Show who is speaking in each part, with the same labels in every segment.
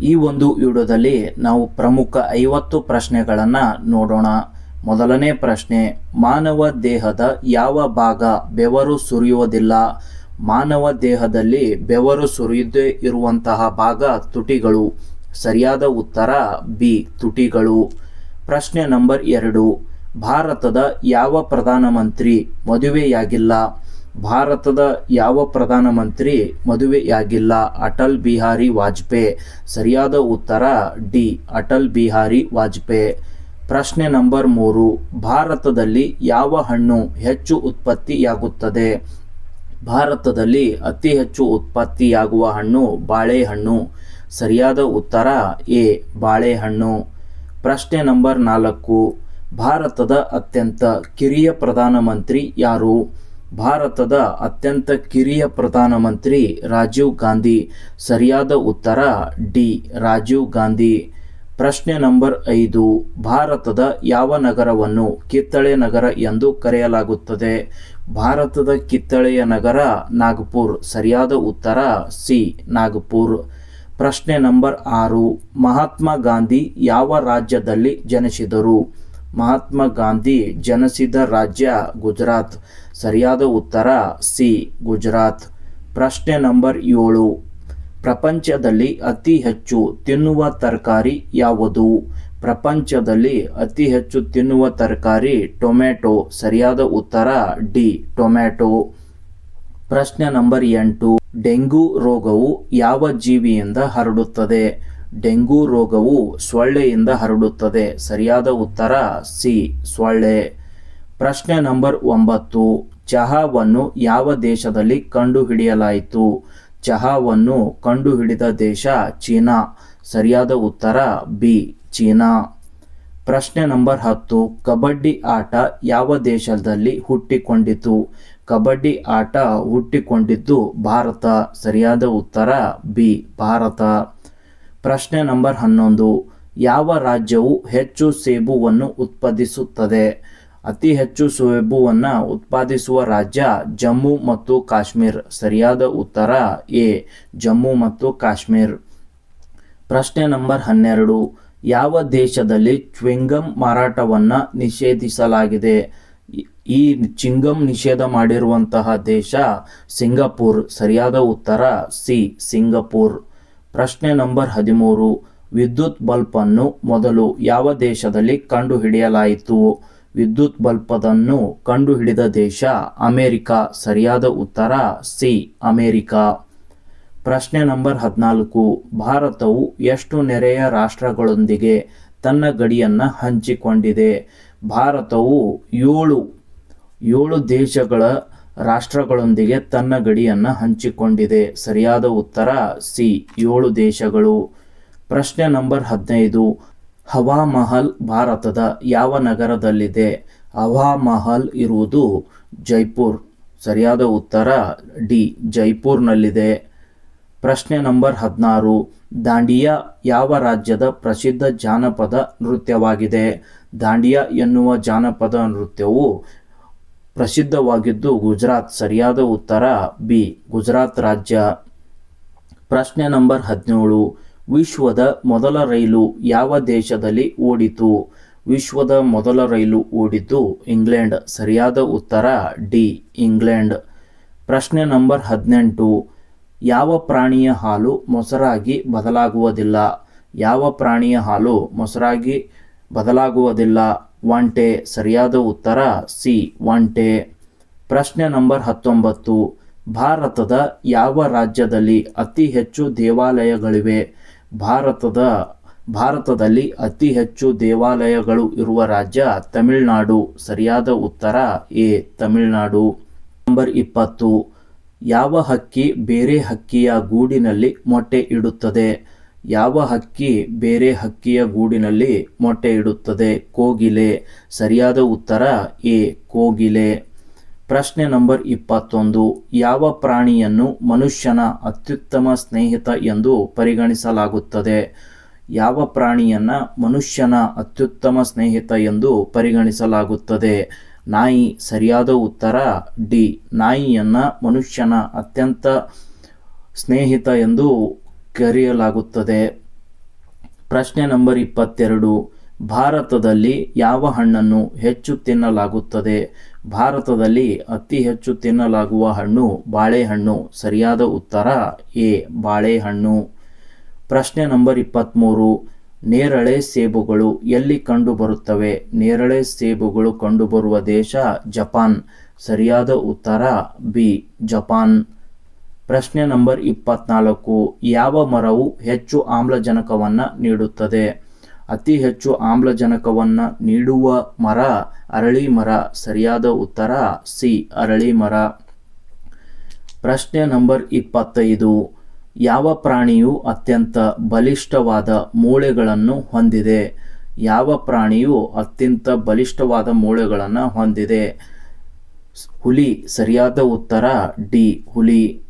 Speaker 1: ಈ ಒಂದು ವಿಡಿಯೋದಲ್ಲಿ ನಾವು ಪ್ರಮುಖ ಐವತ್ತು ಪ್ರಶ್ನೆಗಳನ್ನು ನೋಡೋಣ. ಮೊದಲನೇ ಪ್ರಶ್ನೆ, ಮಾನವ ದೇಹದ ಯಾವ ಭಾಗ ಬೆವರು ಸುರಿಯುವುದಿಲ್ಲ? ಮಾನವ ದೇಹದಲ್ಲಿ ಬೆವರು ಸುರಿಯದೇ ಇರುವಂತಹ ಭಾಗ ತುಟಿಗಳು. ಸರಿಯಾದ ಉತ್ತರ ಬಿ, ತುಟಿಗಳು. ಪ್ರಶ್ನೆ ನಂಬರ್ ಎರಡು, ಭಾರತದ ಯಾವ ಪ್ರಧಾನಮಂತ್ರಿ ಮದುವೆಯಾಗಿಲ್ಲ? ಭಾರತದ ಯಾವ ಪ್ರಧಾನಮಂತ್ರಿ ಮದುವೆಯಾಗಿಲ್ಲ? ಅಟಲ್ ಬಿಹಾರಿ ವಾಜಪೇಯಿ ಸರಿಯಾದ ಉತ್ತರ, ಡಿ. ಅಟಲ್ ಬಿಹಾರಿ ವಾಜಪೇಯಿ ಪ್ರಶ್ನೆ ನಂಬರ್ ಮೂರು. ಭಾರತದಲ್ಲಿ ಯಾವ ಹಣ್ಣು ಹೆಚ್ಚು ಉತ್ಪತ್ತಿಯಾಗುತ್ತದೆ? ಭಾರತದಲ್ಲಿ ಅತಿ ಹೆಚ್ಚು ಉತ್ಪತ್ತಿಯಾಗುವ ಹಣ್ಣು ಬಾಳೆಹಣ್ಣು. ಸರಿಯಾದ ಉತ್ತರ, ಎ. ಬಾಳೆಹಣ್ಣು. ಪ್ರಶ್ನೆ ನಂಬರ್ ನಾಲ್ಕು. ಭಾರತದ ಅತ್ಯಂತ ಕಿರಿಯ ಪ್ರಧಾನಮಂತ್ರಿ ಯಾರು? ಭಾರತದ ಅತ್ಯಂತ ಕಿರಿಯ ಪ್ರಧಾನಮಂತ್ರಿ ರಾಜೀವ್ ಗಾಂಧಿ. ಸರಿಯಾದ ಉತ್ತರ, ಡಿ. ರಾಜೀವ್ ಗಾಂಧಿ. ಪ್ರಶ್ನೆ ನಂಬರ್ ಐದು, ಭಾರತದ ಯಾವ ನಗರವನ್ನು ಕಿತ್ತಳೆ ನಗರ ಎಂದು ಕರೆಯಲಾಗುತ್ತದೆ? ಭಾರತದ ಕಿತ್ತಳೆಯ ನಗರ ನಾಗ್ಪುರ್. ಸರಿಯಾದ ಉತ್ತರ, ಸಿ. ನಾಗ್ಪುರ್. ಪ್ರಶ್ನೆ ನಂಬರ್ ಆರು, ಮಹಾತ್ಮ ಗಾಂಧಿ ಯಾವ ರಾಜ್ಯದಲ್ಲಿ ಜನಿಸಿದರು? ಮಹಾತ್ಮ ಗಾಂಧಿ ಜನಿಸಿದ ರಾಜ್ಯ ಗುಜರಾತ್. ಸರಿಯಾದ ಉತ್ತರ ಸಿ, ಗುಜರಾತ್. ಪ್ರಶ್ನೆ ನಂಬರ್ ಏಳು. ಪ್ರಪಂಚದಲ್ಲಿ ಅತಿ ಹೆಚ್ಚು ತಿನ್ನುವ ತರಕಾರಿ ಯಾವುದು? ಪ್ರಪಂಚದಲ್ಲಿ ಅತಿ ಹೆಚ್ಚು ತಿನ್ನುವ ತರಕಾರಿ ಟೊಮೆಟೊ ಸರಿಯಾದ ಉತ್ತರ ಡಿ ಟೊಮೆಟೊ ಪ್ರಶ್ನೆ ನಂಬರ್ ಎಂಟು. ಡೆಂಗು ರೋಗವು ಯಾವ ಜೀವಿಯಿಂದ ಹರಡುತ್ತದೆ? ಡೆಂಗು ರೋಗವು ಸೊಳ್ಳೆಯಿಂದ ಹರಡುತ್ತದೆ. ಸರಿಯಾದ ಉತ್ತರ ಸಿ, ಸೊಳ್ಳೆ. ಪ್ರಶ್ನೆ ನಂಬರ್ ಒಂಬತ್ತು. ಚಹಾವನ್ನು ಯಾವ ದೇಶದಲ್ಲಿ ಕಂಡುಹಿಡಿಯಲಾಯಿತು? ಚಹಾವನ್ನು ಕಂಡುಹಿಡಿದ ದೇಶ ಚೀನಾ. ಸರಿಯಾದ ಉತ್ತರ ಬಿ, ಚೀನಾ. ಪ್ರಶ್ನೆ ನಂಬರ್ ಹತ್ತು. ಕಬಡ್ಡಿ ಆಟ ಯಾವ ದೇಶದಲ್ಲಿ ಹುಟ್ಟಿಕೊಂಡಿತು? ಕಬಡ್ಡಿ ಆಟ ಹುಟ್ಟಿಕೊಂಡಿದ್ದು ಭಾರತ. ಸರಿಯಾದ ಉತ್ತರ ಬಿ, ಭಾರತ. ಪ್ರಶ್ನೆ ನಂಬರ್ ಹನ್ನೊಂದು. ಯಾವ ರಾಜ್ಯವು ಹೆಚ್ಚು ಸೇಬುವನ್ನು ಉತ್ಪಾದಿಸುತ್ತದೆ? ಅತಿ ಹೆಚ್ಚು ಸೇಬುವನ್ನು ಉತ್ಪಾದಿಸುವ ರಾಜ್ಯ ಜಮ್ಮು ಮತ್ತು ಕಾಶ್ಮೀರ್. ಸರಿಯಾದ ಉತ್ತರ ಎ, ಜಮ್ಮು ಮತ್ತು ಕಾಶ್ಮೀರ್. ಪ್ರಶ್ನೆ ನಂಬರ್ ಹನ್ನೆರಡು. ಯಾವ ದೇಶದಲ್ಲಿ ಚ್ವಿಂಗಮ್ ಮಾರಾಟವನ್ನು ನಿಷೇಧಿಸಲಾಗಿದೆ? ಈ- ಚಿಂಗಮ್ ನಿಷೇಧ ಮಾಡಿರುವಂತಹ ದೇಶ ಸಿಂಗಪುರ್. ಸರಿಯಾದ ಉತ್ತರ ಸಿ, ಸಿಂಗಪುರ್. ಪ್ರಶ್ನೆ ನಂಬರ್ ಹದಿಮೂರು. ವಿದ್ಯುತ್ ಬಲ್ಬನ್ನು ಮೊದಲು ಯಾವ ದೇಶದಲ್ಲಿ ಕಂಡುಹಿಡಿಯಲಾಯಿತು? ವಿದ್ಯುತ್ ಬಲ್ಪದನ್ನು ಕಂಡುಹಿಡಿದ ದೇಶ ಅಮೆರಿಕ. ಸರಿಯಾದ ಉತ್ತರ, ಸಿ, ಅಮೆರಿಕ. ಪ್ರಶ್ನೆ ನಂಬರ್ ಹದಿನಾಲ್ಕು. ಭಾರತವು ಎಷ್ಟು ನೆರೆಯ ರಾಷ್ಟ್ರಗಳೊಂದಿಗೆ ತನ್ನ ಗಡಿಯನ್ನು ಹಂಚಿಕೊಂಡಿದೆ? ಭಾರತವು ಏಳು ಏಳು ದೇಶಗಳ ರಾಷ್ಟ್ರಗಳೊಂದಿಗೆ ತನ್ನ ಗಡಿಯನ್ನು ಹಂಚಿಕೊಂಡಿದೆ. ಸರಿಯಾದ ಉತ್ತರ, ಸಿ, ಏಳು ದೇಶಗಳು. ಪ್ರಶ್ನೆ ನಂಬರ್ ಹದಿನೈದು. ಹವಾ ಮಹಲ್ ಭಾರತದ ಯಾವ ನಗರದಲ್ಲಿದೆ? ಹವಾ ಮಹಲ್ ಇರುವುದು ಜೈಪುರ್. ಸರಿಯಾದ ಉತ್ತರ ಡಿ, ಜೈಪುರ್ನಲ್ಲಿದೆ. ಪ್ರಶ್ನೆ ನಂಬರ್ ಹದಿನಾರು. ದಾಂಡಿಯಾ ಯಾವ ರಾಜ್ಯದ ಪ್ರಸಿದ್ಧ ಜಾನಪದ ನೃತ್ಯವಾಗಿದೆ? ದಾಂಡಿಯಾ ಎನ್ನುವ ಜಾನಪದ ನೃತ್ಯವು ಪ್ರಸಿದ್ಧವಾಗಿದ್ದು ಗುಜರಾತ್. ಸರಿಯಾದ ಉತ್ತರ ಬಿ, ಗುಜರಾತ್ ರಾಜ್ಯ. ಪ್ರಶ್ನೆ ನಂಬರ್ ಹದಿನೇಳು. ವಿಶ್ವದ ಮೊದಲ ರೈಲು ಯಾವ ದೇಶದಲ್ಲಿ ಓಡಿತು? ವಿಶ್ವದ ಮೊದಲ ರೈಲು ಓಡಿದ್ದು ಇಂಗ್ಲೆಂಡ್. ಸರಿಯಾದ ಉತ್ತರ? ಡಿ. ಇಂಗ್ಲೆಂಡ್. ಪ್ರಶ್ನೆ ನಂಬರ್ ಹದಿನೆಂಟು. ಯಾವ ಪ್ರಾಣಿಯ ಹಾಲು ಮೊಸರಾಗಿ ಬದಲಾಗುವುದಿಲ್ಲ? ಯಾವ ಪ್ರಾಣಿಯ ಹಾಲು ಮೊಸರಾಗಿ ಬದಲಾಗುವುದಿಲ್ಲ? ಒಂಟೆ ಸರಿಯಾದ ಉತ್ತರ? ಸಿ. ಒಂಟೆ ಪ್ರಶ್ನೆ ನಂಬರ್ ಹತ್ತೊಂಬತ್ತು. ಭಾರತದ ಯಾವ ರಾಜ್ಯದಲ್ಲಿ ಅತಿ ಹೆಚ್ಚು ದೇವಾಲಯಗಳಿವೆ? ಭಾರತದ, ಭಾರತದಲ್ಲಿ ಅತಿ ಹೆಚ್ಚು ದೇವಾಲಯಗಳು ಇರುವ ರಾಜ್ಯ ತಮಿಳುನಾಡು. ಸರಿಯಾದ ಉತ್ತರ ಎ, ತಮಿಳುನಾಡು. ನಂಬರ್ ಇಪ್ಪತ್ತು. ಯಾವ ಹಕ್ಕಿ ಬೇರೆ ಹಕ್ಕಿಯ ಗೂಡಿನಲ್ಲಿ ಮೊಟ್ಟೆ ಇಡುತ್ತದೆ? ಯಾವ ಹಕ್ಕಿ ಬೇರೆ ಹಕ್ಕಿಯ ಗೂಡಿನಲ್ಲಿ ಮೊಟ್ಟೆ ಇಡುತ್ತದೆ? ಕೋಗಿಲೆ. ಸರಿಯಾದ ಉತ್ತರ ಎ, ಕೋಗಿಲೆ. ಪ್ರಶ್ನೆ ನಂಬರ್ ಇಪ್ಪತ್ತೊಂದು. ಯಾವ ಪ್ರಾಣಿಯನ್ನು ಮನುಷ್ಯನ ಅತ್ಯುತ್ತಮ ಸ್ನೇಹಿತ ಎಂದು ಪರಿಗಣಿಸಲಾಗುತ್ತದೆ? ಯಾವ ಪ್ರಾಣಿಯನ್ನು ಮನುಷ್ಯನ ಅತ್ಯುತ್ತಮ ಸ್ನೇಹಿತ ಎಂದು ಪರಿಗಣಿಸಲಾಗುತ್ತದೆ? ನಾಯಿ ಸರಿಯಾದ ಉತ್ತರ ಡಿ. ನಾಯಿಯನ್ನು ಮನುಷ್ಯನ ಅತ್ಯಂತ ಸ್ನೇಹಿತ ಎಂದು ಕರೆಯಲಾಗುತ್ತದೆ. ಪ್ರಶ್ನೆ ನಂಬರ್ ಇಪ್ಪತ್ತೆರಡು. ಭಾರತದಲ್ಲಿ ಯಾವ ಹಣ್ಣನ್ನು ಹೆಚ್ಚು ತಿನ್ನಲಾಗುತ್ತದೆ? ಭಾರತದಲ್ಲಿ ಅತಿ ಹೆಚ್ಚು ತಿನ್ನಲಾಗುವ ಹಣ್ಣು ಬಾಳೆಹಣ್ಣು. ಸರಿಯಾದ ಉತ್ತರ ಎ, ಬಾಳೆಹಣ್ಣು. ಪ್ರಶ್ನೆ ನಂಬರ್ ಇಪ್ಪತ್ತ್ಮೂರು ನೇರಳೆ ಸೇಬುಗಳು ಎಲ್ಲಿ ಕಂಡುಬರುತ್ತವೆ? ನೇರಳೆ ಸೇಬುಗಳು ಕಂಡುಬರುವ ದೇಶ ಜಪಾನ್. ಸರಿಯಾದ ಉತ್ತರ ಬಿ, ಜಪಾನ್. ಪ್ರಶ್ನೆ ನಂಬರ್ ಇಪ್ಪತ್ನಾಲ್ಕು. ಯಾವ ಮರವು ಹೆಚ್ಚು ಆಮ್ಲಜನಕವನ್ನು ನೀಡುತ್ತದೆ? ಅತಿ ಹೆಚ್ಚು ಆಮ್ಲಜನಕವನ್ನು ನೀಡುವ ಮರ ಅರಳಿ ಮರ ಸರಿಯಾದ ಉತ್ತರ ಸಿ ಅರಳಿ ಮರ ಪ್ರಶ್ನೆ ನಂಬರ್ ಇಪ್ಪತ್ತೈದು. ಯಾವ ಪ್ರಾಣಿಯು ಅತ್ಯಂತ ಬಲಿಷ್ಠವಾದ ಮೂಳೆಗಳನ್ನು ಹೊಂದಿದೆ? ಯಾವ ಪ್ರಾಣಿಯು ಅತ್ಯಂತ ಬಲಿಷ್ಠವಾದ ಮೂಳೆಗಳನ್ನು ಹೊಂದಿದೆ? ಹುಲಿ ಸರಿಯಾದ ಉತ್ತರ ಡಿ, ಹುಲಿ.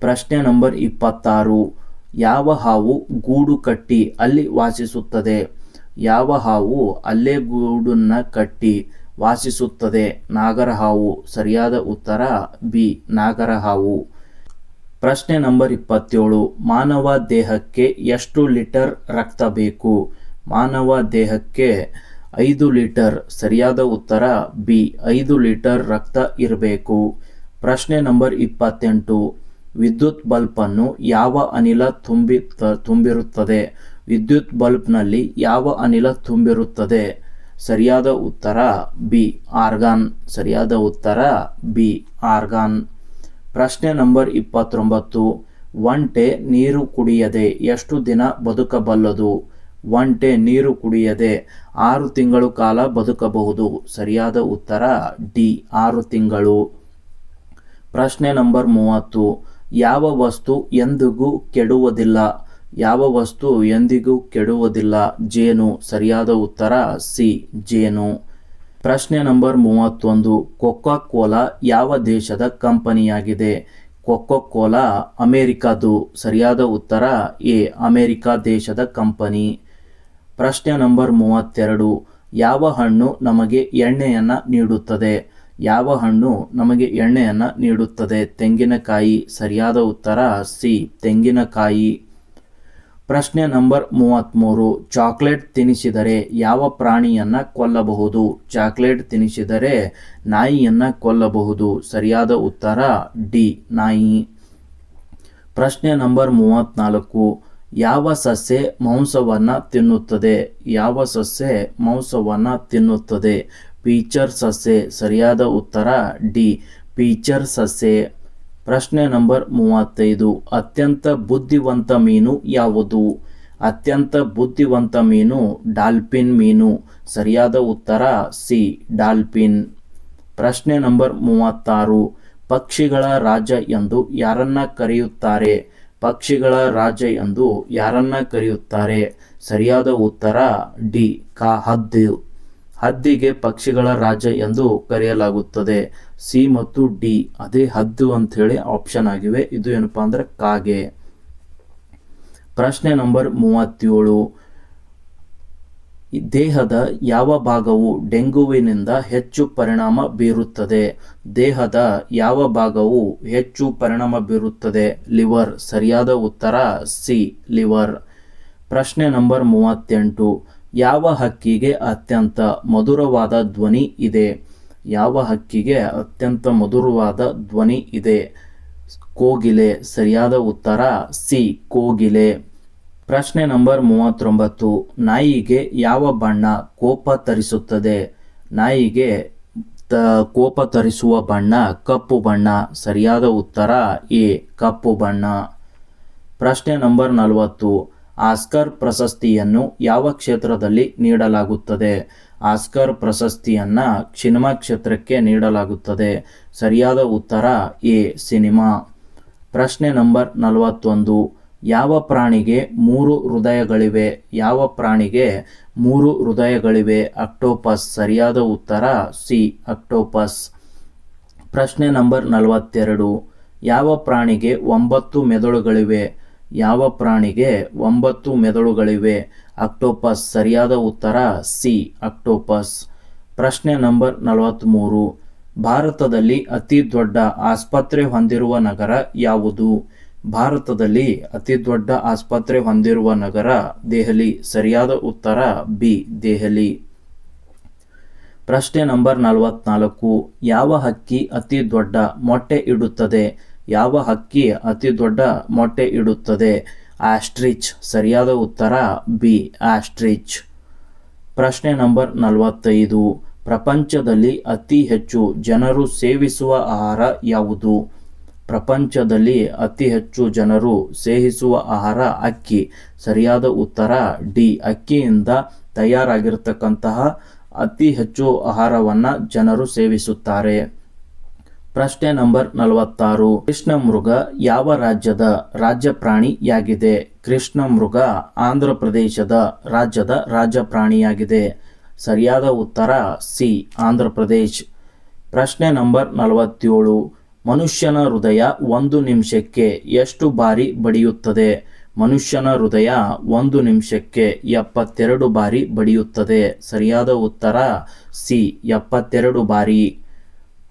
Speaker 1: ಪ್ರಶ್ನೆ ನಂಬರ್ ಇಪ್ಪತ್ತಾರು. ಯಾವ ಹಾವು ಗೂಡು ಕಟ್ಟಿ ಅಲ್ಲಿ ವಾಸಿಸುತ್ತದೆ? ಯಾವ ಹಾವು ಅಲ್ಲೇ ಗೂಡನ್ನ ಕಟ್ಟಿ ವಾಸಿಸುತ್ತದೆ? ನಾಗರ ಹಾವು. ಸರಿಯಾದ ಉತ್ತರ ಬಿ, ನಾಗರ ಹಾವು. ಪ್ರಶ್ನೆ ನಂಬರ್ ಇಪ್ಪತ್ತೇಳು. ಮಾನವ ದೇಹಕ್ಕೆ ಎಷ್ಟು ಲೀಟರ್ ರಕ್ತ ಬೇಕು? ಮಾನವ ದೇಹಕ್ಕೆ ಐದು ಲೀಟರ್. ಸರಿಯಾದ ಉತ್ತರ ಬಿ, ಐದು ಲೀಟರ್ ರಕ್ತ ಇರಬೇಕು. ಪ್ರಶ್ನೆ ನಂಬರ್ ಇಪ್ಪತ್ತೆಂಟು. ವಿದ್ಯುತ್ ಬಲ್ಪನ್ನು ಯಾವ ಅನಿಲ ತುಂಬಿ ತುಂಬಿರುತ್ತದೆ? ವಿದ್ಯುತ್ ಬಲ್ಬ್ನಲ್ಲಿ ಯಾವ ಅನಿಲ ತುಂಬಿರುತ್ತದೆ? ಸರಿಯಾದ ಉತ್ತರ ಬಿ, ಆರ್ಗಾನ್. ಸರಿಯಾದ ಉತ್ತರ ಬಿ, ಆರ್ಗಾನ್. ಪ್ರಶ್ನೆ ನಂಬರ್ ಇಪ್ಪತ್ತೊಂಬತ್ತು. ಒಂಟೆ ನೀರು ಕುಡಿಯದೆ ಎಷ್ಟು ದಿನ ಬದುಕಬಲ್ಲದು? ಒಂಟೆ ನೀರು ಕುಡಿಯದೆ ಆರು ತಿಂಗಳು ಕಾಲ ಬದುಕಬಹುದು. ಸರಿಯಾದ ಉತ್ತರ ಡಿ, ಆರು ತಿಂಗಳು. ಪ್ರಶ್ನೆ ನಂಬರ್ ಮೂವತ್ತು. ಯಾವ ವಸ್ತು ಎಂದಿಗೂ ಕೆಡುವುದಿಲ್ಲ. ಯಾವ ವಸ್ತು ಎಂದಿಗೂ ಕೆಡುವುದಿಲ್ಲ, ಜೇನು. ಸರಿಯಾದ ಉತ್ತರ, ಸಿ, ಜೇನು. ಪ್ರಶ್ನೆ ನಂಬರ್ ಮೂವತ್ತೊಂದು. ಕೊಕ್ಕೋ ಕೋಲಾ ಯಾವ ದೇಶದ ಕಂಪನಿಯಾಗಿದೆ? ಕೊಕ್ಕೋ ಕೋಲಾ ಅಮೇರಿಕಾದು. ಸರಿಯಾದ ಉತ್ತರ, ಎ, ಅಮೇರಿಕಾ ದೇಶದ ಕಂಪನಿ. ಪ್ರಶ್ನೆ ನಂಬರ್ ಮೂವತ್ತೆರಡು. ಯಾವ ಹಣ್ಣು ನಮಗೆ ಎಣ್ಣೆಯನ್ನು ನೀಡುತ್ತದೆ? ಯಾವ ಹಣ್ಣು ನಮಗೆ ಎಣ್ಣೆಯನ್ನು ನೀಡುತ್ತದೆ? ತೆಂಗಿನಕಾಯಿ. ಸರಿಯಾದ ಉತ್ತರ, ಸಿ, ತೆಂಗಿನಕಾಯಿ. ಪ್ರಶ್ನೆ ನಂಬರ್ ಮೂವತ್ತ್ಮೂರು ಚಾಕ್ಲೇಟ್ ತಿನ್ನಿಸಿದರೆ ಯಾವ ಪ್ರಾಣಿಯನ್ನು ಕೊಲ್ಲಬಹುದು? ಚಾಕ್ಲೇಟ್ ತಿನ್ನಿಸಿದರೆ ನಾಯಿಯನ್ನು ಕೊಲ್ಲಬಹುದು. ಸರಿಯಾದ ಉತ್ತರ ಡಿ, ನಾಯಿ. ಪ್ರಶ್ನೆ ನಂಬರ್ ಮೂವತ್ತ್ನಾಲ್ಕು ಯಾವ ಸಸ್ಯ ಮಾಂಸವನ್ನು ತಿನ್ನುತ್ತದೆ? ಯಾವ ಸಸ್ಯ ಮಾಂಸವನ್ನು ತಿನ್ನುತ್ತದೆ? ಪೀಚರ್ ಸಸ್ಯ. ಸರಿಯಾದ ಉತ್ತರ ಡಿ, ಪೀಚರ್ ಸಸ್ಯ. ಪ್ರಶ್ನೆ ನಂಬರ್ ಮೂವತ್ತೈದು. ಅತ್ಯಂತ ಬುದ್ಧಿವಂತ ಮೀನು ಯಾವುದು? ಅತ್ಯಂತ ಬುದ್ಧಿವಂತ ಮೀನು ಡಾಲ್ಫಿನ್ ಮೀನು. ಸರಿಯಾದ ಉತ್ತರ ಸಿ, ಡಾಲ್ಫಿನ್. ಪ್ರಶ್ನೆ ನಂಬರ್ ಮೂವತ್ತಾರು. ಪಕ್ಷಿಗಳ ರಾಜ ಎಂದು ಯಾರನ್ನ ಕರೆಯುತ್ತಾರೆ? ಪಕ್ಷಿಗಳ ರಾಜ ಎಂದು ಯಾರನ್ನ ಕರೆಯುತ್ತಾರೆ? ಸರಿಯಾದ ಉತ್ತರ ಡಿ, ಕಾ ಹದ್ದು. ಹದ್ದಿಗೆ ಪಕ್ಷಿಗಳ ರಾಜ್ಯ ಎಂದು ಕರೆಯಲಾಗುತ್ತದೆ. ಸಿ ಮತ್ತು ಡಿ ಅದೇ ಹದ್ದು ಅಂಥೇಳಿ ಆಪ್ಷನ್ ಆಗಿವೆ. ಇದು ಏನಪ್ಪಾ ಅಂದ್ರೆ ಕಾಗೆ. ಪ್ರಶ್ನೆ ನಂಬರ್ ಮೂವತ್ತೇಳು. ದೇಹದ ಯಾವ ಭಾಗವು ಡೆಂಗುವಿನಿಂದ ಹೆಚ್ಚು ಪರಿಣಾಮ ಬೀರುತ್ತದೆ? ದೇಹದ ಯಾವ ಭಾಗವು ಹೆಚ್ಚು ಪರಿಣಾಮ ಬೀರುತ್ತದೆ? ಲಿವರ್. ಸರಿಯಾದ ಉತ್ತರ ಸಿ, ಲಿವರ್. ಪ್ರಶ್ನೆ ನಂಬರ್ ಮೂವತ್ತೆಂಟು. ಯಾವ ಹಕ್ಕಿಗೆ ಅತ್ಯಂತ ಮಧುರವಾದ ಧ್ವನಿ ಇದೆ? ಯಾವ ಹಕ್ಕಿಗೆ ಅತ್ಯಂತ ಮಧುರವಾದ ಧ್ವನಿ ಇದೆ? ಕೋಗಿಲೆ, ಸರಿಯಾದ ಉತ್ತರ ಸಿ, ಕೋಗಿಲೆ. ಪ್ರಶ್ನೆ ನಂಬರ್ ಮೂವತ್ತೊಂಬತ್ತು. ನಾಯಿಗೆ ಯಾವ ಬಣ್ಣ ಕೋಪ ತರಿಸುತ್ತದೆ? ನಾಯಿಗೆ ತ, ಕೋಪ ತರಿಸುವ ಬಣ್ಣ ಕಪ್ಪು ಬಣ್ಣ, ಸರಿಯಾದ ಉತ್ತರ ಎ, ಕಪ್ಪು ಬಣ್ಣ. ಪ್ರಶ್ನೆ ನಂಬರ್ ನಲವತ್ತು. ಆಸ್ಕರ್ ಪ್ರಶಸ್ತಿಯನ್ನು ಯಾವ ಕ್ಷೇತ್ರದಲ್ಲಿ ನೀಡಲಾಗುತ್ತದೆ? ಆಸ್ಕರ್ ಪ್ರಶಸ್ತಿಯನ್ನು ಸಿನಿಮಾ ಕ್ಷೇತ್ರಕ್ಕೆ ನೀಡಲಾಗುತ್ತದೆ. ಸರಿಯಾದ ಉತ್ತರ, ಎ ಸಿನಿಮಾ. ಪ್ರಶ್ನೆ ನಂಬರ್ ನಲವತ್ತೊಂದು. ಯಾವ ಪ್ರಾಣಿಗೆ ಮೂರು ಹೃದಯಗಳಿವೆ? ಯಾವ ಪ್ರಾಣಿಗೆ ಮೂರು ಹೃದಯಗಳಿವೆ? ಅಕ್ಟೋಪಸ್. ಸರಿಯಾದ ಉತ್ತರ, ಸಿ ಅಕ್ಟೋಪಸ್. ಪ್ರಶ್ನೆ ನಂಬರ್ ನಲವತ್ತೆರಡು. ಯಾವ ಪ್ರಾಣಿಗೆ ಒಂಬತ್ತು ಮೆದುಳುಗಳಿವೆ? ಯಾವ ಪ್ರಾಣಿಗೆ ಒಂಬತ್ತು ಮೆದುಳುಗಳಿವೆ? ಅಕ್ಟೋಪಸ್ ಸರಿಯಾದ ಉತ್ತರ ಸಿ, ಅಕ್ಟೋಪಸ್. ಪ್ರಶ್ನೆ ನಂಬರ್ ನಲವತ್ತ್ಮೂರು ಭಾರತದಲ್ಲಿ ಅತಿ ದೊಡ್ಡ ಆಸ್ಪತ್ರೆ ಹೊಂದಿರುವ ನಗರ ಯಾವುದು? ಭಾರತದಲ್ಲಿ ಅತಿ ದೊಡ್ಡ ಆಸ್ಪತ್ರೆ ಹೊಂದಿರುವ ನಗರ ದೆಹಲಿ. ಸರಿಯಾದ ಉತ್ತರ ಬಿ, ದೆಹಲಿ. ಪ್ರಶ್ನೆ ನಂಬರ್ ನಲವತ್ನಾಲ್ಕು. ಯಾವ ಹಕ್ಕಿ ಅತಿ ದೊಡ್ಡ ಮೊಟ್ಟೆ ಇಡುತ್ತದೆ? ಯಾವ ಹಕ್ಕಿ ಅತಿ ದೊಡ್ಡ ಮೊಟ್ಟೆ ಇಡುತ್ತದೆ? ಆಸ್ಟ್ರಿಚ್. ಸರಿಯಾದ ಉತ್ತರ, ಬಿ, ಆಸ್ಟ್ರಿಚ್. ಪ್ರಶ್ನೆ ನಂಬರ್ ನಲವತ್ತೈದು. ಪ್ರಪಂಚದಲ್ಲಿ ಅತಿ ಹೆಚ್ಚು ಜನರು ಸೇವಿಸುವ ಆಹಾರ ಯಾವುದು? ಪ್ರಪಂಚದಲ್ಲಿ ಅತಿ ಹೆಚ್ಚು ಜನರು ಸೇವಿಸುವ ಆಹಾರ ಅಕ್ಕಿ. ಸರಿಯಾದ ಉತ್ತರ, ಡಿ, ಅಕ್ಕಿಯಿಂದ ತಯಾರಾಗಿರ್ತಕ್ಕಂತಹ ಅತಿ ಹೆಚ್ಚು ಆಹಾರವನ್ನು ಜನರು ಸೇವಿಸುತ್ತಾರೆ. ಪ್ರಶ್ನೆ ನಂಬರ್ ನಲವತ್ತಾರು. ಕೃಷ್ಣ ಮೃಗ ಯಾವ ರಾಜ್ಯದ ರಾಜ್ಯ ಪ್ರಾಣಿಯಾಗಿದೆ ಕೃಷ್ಣ ಮೃಗ ಆಂಧ್ರ ಪ್ರದೇಶದ ರಾಜ್ಯದ ರಾಜ್ಯ ಪ್ರಾಣಿಯಾಗಿದೆ ಸರಿಯಾದ ಉತ್ತರ ಸಿ, ಆಂಧ್ರ ಪ್ರದೇಶ್. ಪ್ರಶ್ನೆ ನಂಬರ್ ನಲವತ್ತೇಳು. ಮನುಷ್ಯನ ಹೃದಯ ಒಂದು ನಿಮಿಷಕ್ಕೆ ಎಷ್ಟು ಬಾರಿ ಬಡಿಯುತ್ತದೆ? ಮನುಷ್ಯನ ಹೃದಯ ಒಂದು ನಿಮಿಷಕ್ಕೆ ಎಪ್ಪತ್ತೆರಡು ಬಾರಿ ಬಡಿಯುತ್ತದೆ. ಸರಿಯಾದ ಉತ್ತರ ಸಿ, ಎಪ್ಪತ್ತೆರಡು ಬಾರಿ.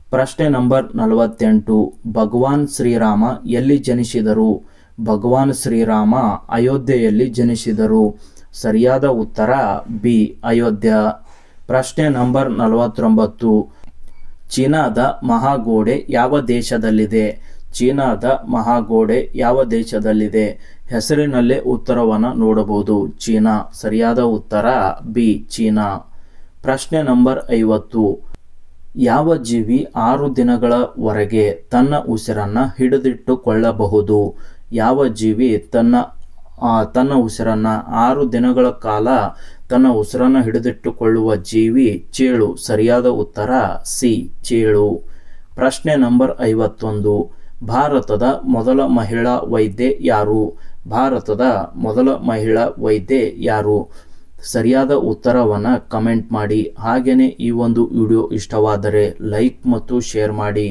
Speaker 1: ಪ್ರಶ್ನೆ ನಂಬರ್ ನಲವತ್ತೆಂಟು. ಭಗವಾನ್ ಶ್ರೀರಾಮ ಎಲ್ಲಿ ಜನಿಸಿದರು? ಭಗವಾನ್ ಶ್ರೀರಾಮ ಅಯೋಧ್ಯೆಯಲ್ಲಿ ಜನಿಸಿದರು. ಸರಿಯಾದ ಉತ್ತರ ಬಿ, ಅಯೋಧ್ಯ. ಪ್ರಶ್ನೆ ನಂಬರ್ ನಲವತ್ತೊಂಬತ್ತು. ಚೀನಾದ ಮಹಾಗೋಡೆ ಯಾವ ದೇಶದಲ್ಲಿದೆ? ಚೀನಾದ ಮಹಾಗೋಡೆ ಯಾವ ದೇಶದಲ್ಲಿದೆ? ಹೆಸರಿನಲ್ಲೇ ಉತ್ತರವನ್ನು ನೋಡಬಹುದು. ಚೀನಾ. ಸರಿಯಾದ ಉತ್ತರ ಬಿ, ಚೀನಾ. ಪ್ರಶ್ನೆ ನಂಬರ್ ಐವತ್ತು. ಯಾವ ಜೀವಿ ಆರು ದಿನಗಳವರೆಗೆ ತನ್ನ ಉಸಿರನ್ನು ಹಿಡಿದಿಟ್ಟುಕೊಳ್ಳಬಹುದು? ಯಾವ ಜೀವಿ ತನ್ನ ತನ್ನ ಉಸಿರನ್ನು ಆರು ದಿನಗಳ ಕಾಲ ತನ್ನ ಉಸಿರನ್ನು ಹಿಡಿದಿಟ್ಟುಕೊಳ್ಳುವ ಜೀವಿ? ಚೇಳು. ಸರಿಯಾದ ಉತ್ತರ ಸಿ. ಚೇಳು. ಪ್ರಶ್ನೆ ನಂಬರ್ ಐವತ್ತೊಂದು. ಭಾರತದ ಮೊದಲ ಮಹಿಳಾ ವೈದ್ಯೆ ಯಾರು? ಭಾರತದ ಮೊದಲ ಮಹಿಳಾ ವೈದ್ಯೆ ಯಾರು? ಸರಿಯಾದ ಉತ್ತರವನ್ನು ಕಮೆಂಟ್ ಮಾಡಿ. ಹಾಗೆಯೇ ಈ ಒಂದು ವಿಡಿಯೋ ಇಷ್ಟವಾದರೆ ಲೈಕ್ ಮತ್ತು ಶೇರ್ ಮಾಡಿ.